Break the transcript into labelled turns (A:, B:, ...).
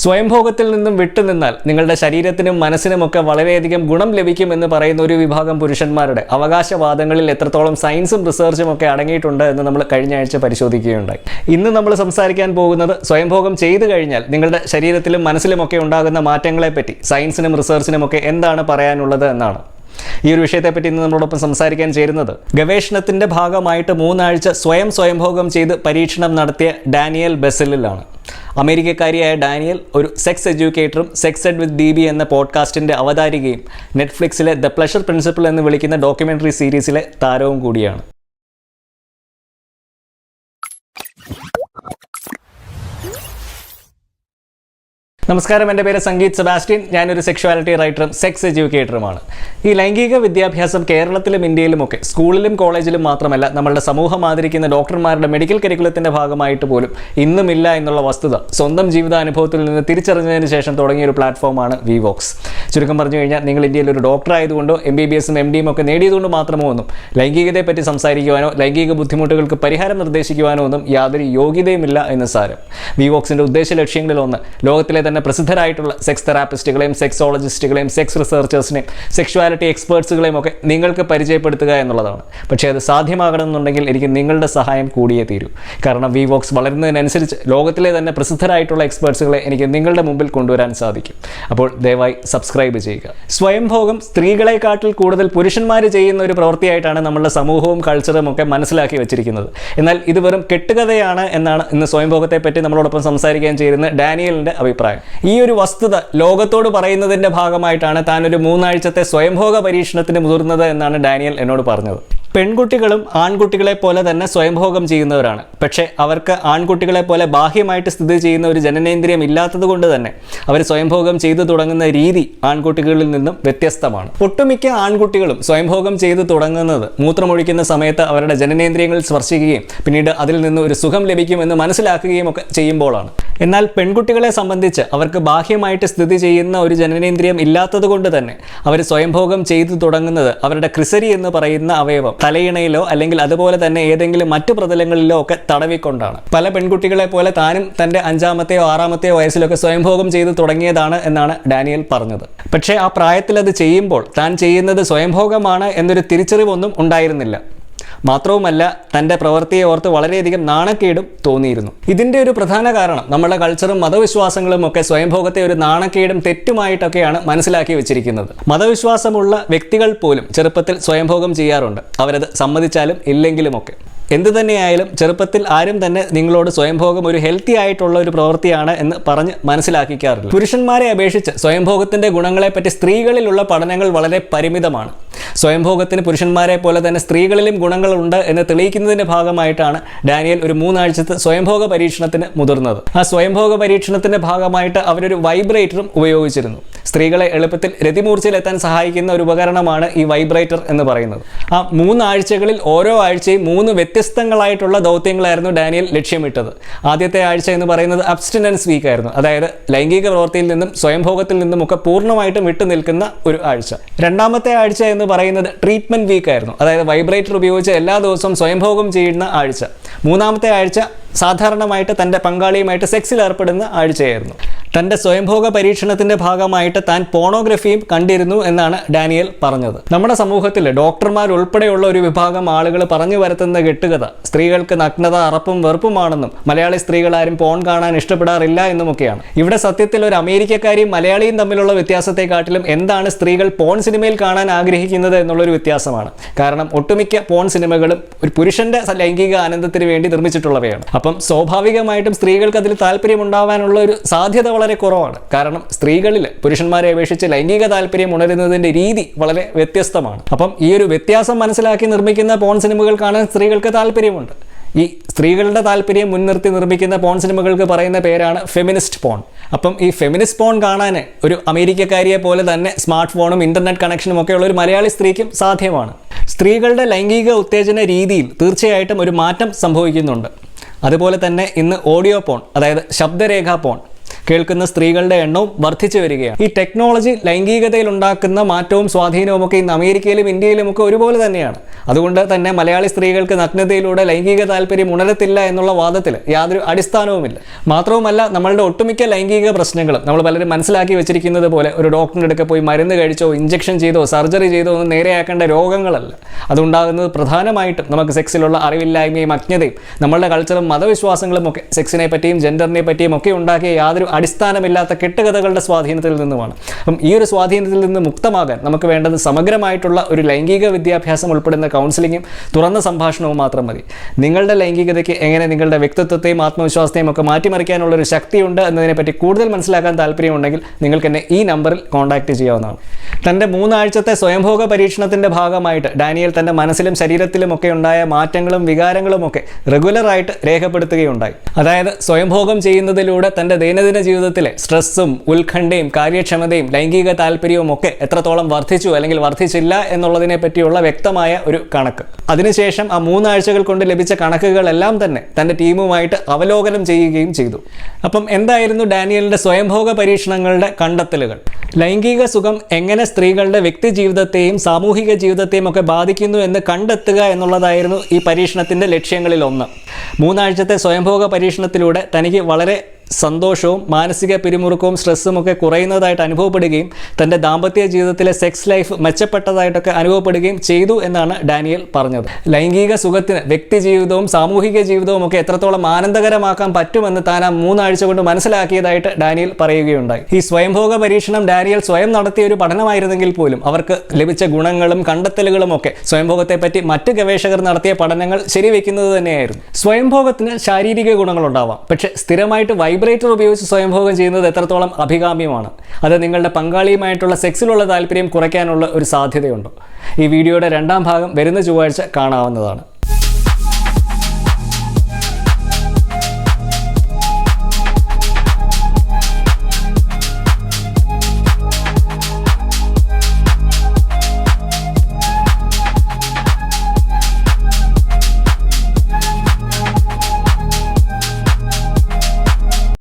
A: സ്വയംഭോഗത്തിൽ നിന്നും വിട്ടുനിന്നാൽ നിങ്ങളുടെ ശരീരത്തിനും മനസ്സിനുമൊക്കെ വളരെയധികം ഗുണം ലഭിക്കുമെന്ന് പറയുന്ന ഒരു വിഭാഗം പുരുഷന്മാരുടെ അവകാശവാദങ്ങളിൽ എത്രത്തോളം സയൻസും റിസർച്ചും ഒക്കെ അടങ്ങിയിട്ടുണ്ട് എന്ന് നമ്മൾ കഴിഞ്ഞ ആഴ്ച പരിശോധിക്കുകയുണ്ടായി. ഇന്ന് നമ്മൾ സംസാരിക്കാൻ പോകുന്നത് സ്വയംഭോഗം ചെയ്തു കഴിഞ്ഞാൽ നിങ്ങളുടെ ശരീരത്തിലും മനസ്സിലുമൊക്കെ ഉണ്ടാകുന്ന മാറ്റങ്ങളെപ്പറ്റി സയൻസിനും റിസർച്ചിനും ഒക്കെ എന്താണ് പറയാനുള്ളത് എന്നാണ്. ഈ ഒരു വിഷയത്തെപ്പറ്റി ഇന്ന് നമ്മളോടൊപ്പം സംസാരിക്കാൻ ചേരുന്നത് ഗവേഷണത്തിന്റെ ഭാഗമായിട്ട് മൂന്നാഴ്ച സ്വയം സ്വയംഭോഗം ചെയ്ത് പരീക്ഷണം നടത്തിയ ഡാനിയൽ ബെസലിലാണ് അമേരിക്കക്കാരിയായ ഡാനിയൽ ഒരു sex എഡ്യൂക്കേറ്ററും sex ed with D B എന്ന പോഡ്കാസ്റ്റിന്റെ അവതാരികയും നെറ്റ്ഫ്ലിക്സിലെ ദ പ്ലഷർ പ്രിൻസിപ്പിൾ എന്ന് വിളിക്കുന്ന ഡോക്യുമെന്ററി സീരീസിലെ താരവും കൂടിയാണ്. നമസ്കാരം എന്റെ പേര് സംഗീത് സെബാസ്റ്റ്യൻ. ഞാനൊരു സെക്ഷുവാലിറ്റി റൈറ്ററും സെക്സ് എഡ്യൂക്കേറ്ററുമാണ് ഈ ലൈംഗിക വിദ്യാഭ്യാസം കേരളത്തിലും ഇന്ത്യയിലും ഒക്കെ സ്കൂളിലും കോളേജിലും മാത്രമല്ല നമ്മളുടെ സമൂഹം ആദരിക്കുന്ന ഡോക്ടർമാരുടെ മെഡിക്കൽ കരിക്കുലത്തിന്റെ ഭാഗമായിട്ട് പോലും ഇന്നുമില്ല എന്നുള്ള വസ്തുത സ്വന്തം ജീവിതാനുഭവത്തിൽ നിന്ന് തിരിച്ചറിഞ്ഞതിന് ശേഷം തുടങ്ങിയ ഒരു പ്ലാറ്റ്ഫോമാണ് വിവോക്സ് ചുരുക്കം പറഞ്ഞു കഴിഞ്ഞാൽ നിങ്ങൾ ഇന്ത്യയിൽ ഒരു ഡോക്ടർ ആയതുകൊണ്ടോ എം ബി ബി എസും എം ഡിയും ഒക്കെ നേടിയതുകൊണ്ട് മാത്രമോ ഒന്നും ലൈംഗികതയെപ്പറ്റി സംസാരിക്കുവാനോ ലൈംഗിക ബുദ്ധിമുട്ടുകൾക്ക് പരിഹാരം നിർദ്ദേശിക്കുവാനോ ഒന്നും യാതൊരു യോഗ്യതയുമില്ല എന്ന് സാരം. വിവോക്സിന്റെ ഉദ്ദേശ ലക്ഷ്യങ്ങളിലൊന്ന് ലോകത്തിലെ തന്നെ പ്രസിദ്ധരായിട്ടുള്ള സെക്സ് തെറാപ്പിസ്റ്റുകളെയും സെക്സോളജിസ്റ്റുകളെയും സെക്സ് റിസർച്ചേഴ്സിനെയും സെക്ഷുവാലിറ്റി എക്സ്പേർട്സുകളെയും ഒക്കെ നിങ്ങൾക്ക് പരിചയപ്പെടുത്തുക എന്നുള്ളതാണ്. പക്ഷേ അത് സാധ്യമാകണമെന്നുണ്ടെങ്കിൽ എനിക്ക് നിങ്ങളുടെ സഹായം കൂടിയേ തീരൂ. കാരണം വി വോക്സ് വളരുന്നതിനനുസരിച്ച് ലോകത്തിലെ തന്നെ പ്രസിദ്ധരായിട്ടുള്ള എക്സ്പേർട്സുകളെ എനിക്ക് നിങ്ങളുടെ മുമ്പിൽ കൊണ്ടുവരാൻ സാധിക്കും. അപ്പോൾ ദയവായി സബ്സ്ക്രൈബ് ചെയ്യുക. സ്വയംഭോഗം സ്ത്രീകളെക്കാട്ടിൽ കൂടുതൽ പുരുഷന്മാർ ചെയ്യുന്ന ഒരു പ്രവൃത്തിയായിട്ടാണ് നമ്മളുടെ സമൂഹവും കൾച്ചറും ഒക്കെ മനസ്സിലാക്കി വെച്ചിരിക്കുന്നത്. എന്നാൽ ഇത് വെറും കെട്ടുകഥയാണ് എന്നാണ് ഇന്ന് സ്വയംഭോഗത്തെ പറ്റി നമ്മളോടൊപ്പം സംസാരിക്കാൻ ചേരുന്ന ഡാനിയലിന്റെ അഭിപ്രായം. ഈ ഒരു വസ്തുത ലോകത്തോട് പറയുന്നതിന്റെ ഭാഗമായിട്ടാണ് താൻ ഒരു മൂന്നാഴ്ചത്തെ സ്വയംഭോഗ പരീക്ഷണത്തിന് മുതിർന്നത് എന്നാണ് ഡാനിയൽ എന്നോട് പറഞ്ഞത്. പെൺകുട്ടികളും ആൺകുട്ടികളെ പോലെ തന്നെ സ്വയംഭോഗം ചെയ്യുന്നവരാണ്. പക്ഷേ അവർക്ക് ആൺകുട്ടികളെ പോലെ ബാഹ്യമായിട്ട് സ്ഥിതി ചെയ്യുന്ന ഒരു ജനനേന്ദ്രിയം ഇല്ലാത്തത് കൊണ്ട് തന്നെ അവർ സ്വയംഭോഗം ചെയ്തു തുടങ്ങുന്ന രീതി ആൺകുട്ടികളിൽ നിന്നും വ്യത്യസ്തമാണ്. ഒട്ടുമിക്ക ആൺകുട്ടികളും സ്വയംഭോഗം ചെയ്തു തുടങ്ങുന്നത് മൂത്രമൊഴിക്കുന്ന സമയത്ത് അവരുടെ ജനനേന്ദ്രിയങ്ങൾ സ്പർശിക്കുകയും പിന്നീട് അതിൽ നിന്ന് ഒരു സുഖം ലഭിക്കുമെന്ന് മനസ്സിലാക്കുകയും ഒക്കെ ചെയ്യുമ്പോഴാണ്. എന്നാൽ പെൺകുട്ടികളെ സംബന്ധിച്ച് അവർക്ക് ബാഹ്യമായിട്ട് സ്ഥിതി ചെയ്യുന്ന ഒരു ജനനേന്ദ്രിയം ഇല്ലാത്തത് കൊണ്ട് തന്നെ അവർ സ്വയംഭോഗം ചെയ്തു തുടങ്ങുന്നത് അവരുടെ ക്രിസരി എന്ന് പറയുന്ന അവയവം തലയിണയിലോ അല്ലെങ്കിൽ അതുപോലെ തന്നെ ഏതെങ്കിലും മറ്റു പ്രതലങ്ങളിലോ ഒക്കെ തടവിക്കൊണ്ടാണ്. പല പെൺകുട്ടികളെ പോലെ താനും തന്റെ അഞ്ചാമത്തെയോ ആറാമത്തെയോ വയസ്സിലൊക്കെ സ്വയംഭോഗം ചെയ്ത് തുടങ്ങിയതാണ് എന്നാണ് ഡാനിയൽ പറഞ്ഞത്. പക്ഷേ ആ പ്രായത്തിൽ അത് ചെയ്യുമ്പോൾ താൻ ചെയ്യുന്നത് സ്വയംഭോഗമാണ് എന്നൊരു തിരിച്ചറിവൊന്നും ഉണ്ടായിരുന്നില്ല. മാത്രവുമല്ല തന്റെ പ്രവൃത്തിയെ ഓർത്ത് വളരെയധികം നാണക്കേടും തോന്നിയിരുന്നു. ഇതിന്റെ ഒരു പ്രധാന കാരണം നമ്മുടെ കൾച്ചറും മതവിശ്വാസങ്ങളും ഒക്കെ സ്വയംഭോഗത്തെ ഒരു നാണക്കേടും തെറ്റുമായിട്ടൊക്കെയാണ് മനസ്സിലാക്കി വെച്ചിരിക്കുന്നത്. മതവിശ്വാസമുള്ള വ്യക്തികൾ പോലും ചെറുപ്പത്തിൽ സ്വയംഭോഗം ചെയ്യാറുണ്ട്. അവരത് സമ്മതിച്ചാലും ഇല്ലെങ്കിലുമൊക്കെ. എന്ത് തന്നെയായാലും ചെറുപ്പത്തിൽ ആരും തന്നെ നിങ്ങളോട് സ്വയംഭോഗം ഒരു ഹെൽത്തി ആയിട്ടുള്ള ഒരു പ്രവൃത്തിയാണ് എന്ന് പറഞ്ഞ് മനസ്സിലാക്കിക്കാറില്ല. പുരുഷന്മാരെ അപേക്ഷിച്ച് സ്വയംഭോഗത്തിന്റെ ഗുണങ്ങളെപ്പറ്റി സ്ത്രീകളിലുള്ള പഠനങ്ങൾ വളരെ പരിമിതമാണ്. സ്വയംഭോഗത്തിന് പുരുഷന്മാരെ പോലെ തന്നെ സ്ത്രീകളിലും ഗുണങ്ങളുണ്ട് എന്ന് തെളിയിക്കുന്നതിന്റെ ഭാഗമായിട്ടാണ് ഡാനിയൽ ഒരു മൂന്നാഴ്ചത്തെ സ്വയംഭോഗ പരീക്ഷണത്തിന് മുതിർന്നത്. ആ സ്വയംഭോഗ പരീക്ഷണത്തിന്റെ ഭാഗമായിട്ട് അവരൊരു വൈബ്രേറ്ററും ഉപയോഗിച്ചിരുന്നു. സ്ത്രീകളെ എളുപ്പത്തിൽ രതിമൂർച്ചയിലെത്താൻ സഹായിക്കുന്ന ഒരു ഉപകരണമാണ് ഈ വൈബ്രേറ്റർ എന്ന് പറയുന്നത്. ആ മൂന്നാഴ്ചകളിൽ ഓരോ ആഴ്ചയും മൂന്ന് വ്യത്യസ്തങ്ങളായിട്ടുള്ള ദൗത്യങ്ങളായിരുന്നു ഡാനിയൽ ലക്ഷ്യമിട്ടത്. ആദ്യത്തെ ആഴ്ച എന്ന് പറയുന്നത് അബ്സ്റ്റിനൻസ് വീക്ക് ആയിരുന്നു. അതായത് ലൈംഗിക പ്രവൃത്തിയിൽ നിന്നും സ്വയംഭോഗത്തിൽ നിന്നും ഒക്കെ പൂർണമായിട്ടും വിട്ടു നിൽക്കുന്ന ഒരു ആഴ്ച. രണ്ടാമത്തെ ആഴ്ച എന്ന് പറയുന്നത് ട്രീറ്റ്മെന്റ് വീക്ക് ആയിരുന്നു. അതായത് വൈബ്രേറ്റർ ഉപയോഗിച്ച് എല്ലാ ദിവസവും സ്വയംഭോഗം ചെയ്യുന്ന ആഴ്ച. മൂന്നാമത്തെ ആഴ്ച സാധാരണമായിട്ട് തന്റെ പങ്കാളിയുമായിട്ട് സെക്സിൽ ഏർപ്പെടുന്ന ആഴ്ചയായിരുന്നു. തന്റെ സ്വയംഭോഗ പരീക്ഷണത്തിന്റെ ഭാഗമായിട്ട് താൻ പോണോഗ്രഫിയും കണ്ടിരുന്നു എന്നാണ് ഡാനിയൽ പറഞ്ഞത്. നമ്മുടെ സമൂഹത്തിൽ ഡോക്ടർമാർ ഉൾപ്പെടെയുള്ള ഒരു വിഭാഗം ആളുകൾ പറഞ്ഞു വരുത്തുന്ന കെട്ടുകഥ സ്ത്രീകൾക്ക് നഗ്നത അറപ്പും വെറുപ്പുമാണെന്നും മലയാളി സ്ത്രീകൾ ആരും പോൺ കാണാൻ ഇഷ്ടപ്പെടാറില്ല എന്നുമൊക്കെയാണ്. ഇവിടെ സത്യത്തിൽ ഒരു അമേരിക്കക്കാരിയും മലയാളിയും തമ്മിലുള്ള വ്യത്യാസത്തെക്കാട്ടിലും എന്താണ് സ്ത്രീകൾ പോൺ സിനിമയിൽ കാണാൻ ആഗ്രഹിക്കുന്നത് എന്നുള്ളൊരു വ്യത്യാസമാണ്. കാരണം ഒട്ടുമിക്ക പോൺ സിനിമകളും ഒരു പുരുഷന്റെ ലൈംഗിക ആനന്ദത്തിന് വേണ്ടി നിർമ്മിച്ചിട്ടുള്ളവയാണ്. അപ്പം സ്വാഭാവികമായിട്ടും സ്ത്രീകൾക്ക് അതിൽ താല്പര്യമുണ്ടാവാനുള്ള ഒരു സാധ്യത വളരെ കുറവാണ്. കാരണം സ്ത്രീകളിൽ പുരുഷന്മാരെ അപേക്ഷിച്ച് ലൈംഗിക താല്പര്യം ഉണരുന്നതിന്റെ രീതി വളരെ വ്യത്യസ്തമാണ്. അപ്പം ഈ ഒരു വ്യത്യാസം മനസ്സിലാക്കി നിർമ്മിക്കുന്ന പോൺ സിനിമകൾ കാണാൻ സ്ത്രീകൾക്ക് താല്പര്യമുണ്ട്. ഈ സ്ത്രീകളുടെ താല്പര്യം മുൻനിർത്തി നിർമ്മിക്കുന്ന പോൺ സിനിമകൾക്ക് പറയുന്ന പേരാണ് ഫെമിനിസ്റ്റ് പോൺ. അപ്പം ഈ ഫെമിനിസ്റ്റ് പോൺ കാണാൻ ഒരു അമേരിക്കക്കാരിയെ പോലെ തന്നെ സ്മാർട്ട് ഫോണും ഇന്റർനെറ്റ് കണക്ഷനും ഉള്ള ഒരു മലയാളി സ്ത്രീക്കും സാധ്യമാണ്. സ്ത്രീകളുടെ ലൈംഗിക ഉത്തേജന രീതിയിൽ തീർച്ചയായിട്ടും ഒരു മാറ്റം സംഭവിക്കുന്നുണ്ട്. അതുപോലെ തന്നെ ഇന്ന് ഓഡിയോ പോൺ അതായത് ശബ്ദരേഖാ പോൺ കേൾക്കുന്ന സ്ത്രീകളുടെ എണ്ണവും വർദ്ധിച്ചു വരികയാണ്. ഈ ടെക്നോളജി ലൈംഗികതയിൽ ഉണ്ടാക്കുന്ന മാറ്റവും സ്വാധീനവും ഒക്കെ ഇന്ന് അമേരിക്കയിലും ഇന്ത്യയിലും ഒക്കെ ഒരുപോലെ തന്നെയാണ്. അതുകൊണ്ട് തന്നെ മലയാളി സ്ത്രീകൾക്ക് നഗ്നതയിലൂടെ ലൈംഗിക താല്പര്യം ഉണരത്തില്ല എന്നുള്ള വാദത്തിൽ യാതൊരു അടിസ്ഥാനവുമില്ല. മാത്രവുമല്ല നമ്മളുടെ ഒട്ടുമിക്ക ലൈംഗിക പ്രശ്നങ്ങളും നമ്മൾ പലരും മനസ്സിലാക്കി വെച്ചിരിക്കുന്നത് പോലെ ഒരു ഡോക്ടറിന്റെ അടുക്കെ പോയി മരുന്ന് കഴിച്ചോ ഇഞ്ചക്ഷൻ ചെയ്തോ സർജറി ചെയ്തോ ഒന്നും നേരെയാക്കേണ്ട രോഗങ്ങളല്ല. അതുണ്ടാകുന്നത് പ്രധാനമായിട്ടും നമുക്ക് സെക്സിലുള്ള അറിവില്ലായ്മയും അജ്ഞതയും നമ്മളുടെ കൾച്ചറും മതവിശ്വാസങ്ങളും ഒക്കെ സെക്സിനെ പറ്റിയും ജെൻഡറിനെ പറ്റിയും ഒക്കെ ഉണ്ടാക്കിയ യാതൊരു അടിസ്ഥാനമില്ലാത്ത കെട്ടുകഥകളുടെ സ്വാധീനത്തിൽ നിന്നുമാണ്. അപ്പം ഈ ഒരു സ്വാധീനത്തിൽ നിന്ന് മുക്തമാകാൻ നമുക്ക് വേണ്ടത് സമഗ്രമായിട്ടുള്ള ഒരു ലൈംഗിക വിദ്യാഭ്യാസം ഉൾപ്പെടുന്ന കൗൺസിലിങ്ങും തുറന്ന സംഭാഷണവും മാത്രം മതി. നിങ്ങളുടെ ലൈംഗികതയ്ക്ക് എങ്ങനെ നിങ്ങളുടെ വ്യക്തിത്വത്തെയും ആത്മവിശ്വാസത്തെയും ഒക്കെ മാറ്റിമറിക്കാനുള്ള ഒരു ശക്തിയുണ്ട് എന്നതിനെപ്പറ്റി കൂടുതൽ മനസ്സിലാക്കാൻ താല്പര്യമുണ്ടെങ്കിൽ നിങ്ങൾക്ക് എന്നെ ഈ നമ്പറിൽ കോൺടാക്റ്റ് ചെയ്യാവുന്നതാണ്. തന്റെ മൂന്നാഴ്ചത്തെ സ്വയംഭോഗ പരീക്ഷണത്തിന്റെ ഭാഗമായിട്ട് ഡാനിയൽ തന്റെ മനസ്സിലും ശരീരത്തിലും ഒക്കെ ഉണ്ടായ മാറ്റങ്ങളും വികാരങ്ങളും ഒക്കെ റെഗുലറായിട്ട് രേഖപ്പെടുത്തുകയുണ്ടായി. അതായത് സ്വയംഭോഗം ചെയ്യുന്നതിലൂടെ തന്റെ ദൈനംദിന ജീവിതത്തിലെ സ്ട്രെസ്സും ഉത്കണ്ഠയും കാര്യക്ഷമതയും ലൈംഗിക താല്പര്യവും ഒക്കെ എത്രത്തോളം വർദ്ധിച്ചു അല്ലെങ്കിൽ വർദ്ധിച്ചില്ല എന്നുള്ളതിനെ പറ്റിയുള്ള വ്യക്തമായ ഒരു കണക്ക്. അതിനുശേഷം ആ മൂന്നാഴ്ചകൾ കൊണ്ട് ലഭിച്ച കണക്കുകളെല്ലാം തന്നെ തന്റെ ടീമുമായിട്ട് അവലോകനം ചെയ്യുകയും ചെയ്തു. അപ്പം എന്തായിരുന്നു ഡാനിയലിന്റെ സ്വയംഭോഗ പരീക്ഷണങ്ങളുടെ കണ്ടെത്തലുകൾ? ലൈംഗിക സുഖം എങ്ങനെ സ്ത്രീകളുടെ വ്യക്തി ജീവിതത്തെയും സാമൂഹിക ജീവിതത്തെയും ഒക്കെ ബാധിക്കുന്നു എന്ന് കണ്ടെത്തുക എന്നുള്ളതായിരുന്നു ഈ പരീക്ഷണത്തിന്റെ ലക്ഷ്യങ്ങളിൽ ഒന്ന് മൂന്നാഴ്ചത്തെ സ്വയംഭോഗ പരീക്ഷണത്തിലൂടെ തനിക്ക് വളരെ സന്തോഷവും മാനസിക പിരിമുറുക്കവും സ്ട്രെസ്സും ഒക്കെ കുറയുന്നതായിട്ട് അനുഭവപ്പെടുകയും തന്റെ ദാമ്പത്യ ജീവിതത്തിലെ സെക്സ് ലൈഫ് മെച്ചപ്പെട്ടതായിട്ടൊക്കെ അനുഭവപ്പെടുകയും ചെയ്തു എന്നാണ് ഡാനിയൽ പറഞ്ഞത്. ലൈംഗിക സുഖത്തിന് വ്യക്തി ജീവിതവും സാമൂഹിക ജീവിതവും ഒക്കെ എത്രത്തോളം ആനന്ദകരമാക്കാൻ പറ്റുമെന്ന് താൻ ആ മൂന്നാഴ്ച കൊണ്ട് മനസ്സിലാക്കിയതായിട്ട് ഡാനിയൽ പറയുകയുണ്ടായി. ഈ സ്വയംഭോഗ പരീക്ഷണം ഡാനിയൽ സ്വയം നടത്തിയ ഒരു പഠനമായിരുന്നെങ്കിൽ പോലും അവർക്ക് ലഭിച്ച ഗുണങ്ങളും കണ്ടെത്തലുകളും ഒക്കെ സ്വയംഭോഗത്തെപ്പറ്റി മറ്റ് ഗവേഷകർ നടത്തിയ പഠനങ്ങൾ ശരിവെക്കുന്നത് തന്നെയായിരുന്നു. സ്വയംഭോഗത്തിന് ശാരീരിക ഗുണങ്ങളുണ്ടാവാം. പക്ഷേ സ്ഥിരമായിട്ട് വൈബ്രേറ്റർ ഉപയോഗിച്ച് സ്വയംഭോഗം ചെയ്യുന്നത് എത്രത്തോളം അഭികാമ്യമാണ്. അത് നിങ്ങളുടെ പങ്കാളിയുമായിട്ടുള്ള സെക്സിലുള്ള താല്പര്യം കുറയ്ക്കാനുള്ള ഒരു സാധ്യതയുണ്ടോ. ഈ വീഡിയോയുടെ രണ്ടാം ഭാഗം വരുന്ന ചൊവ്വാഴ്ച കാണാവുന്നതാണ്.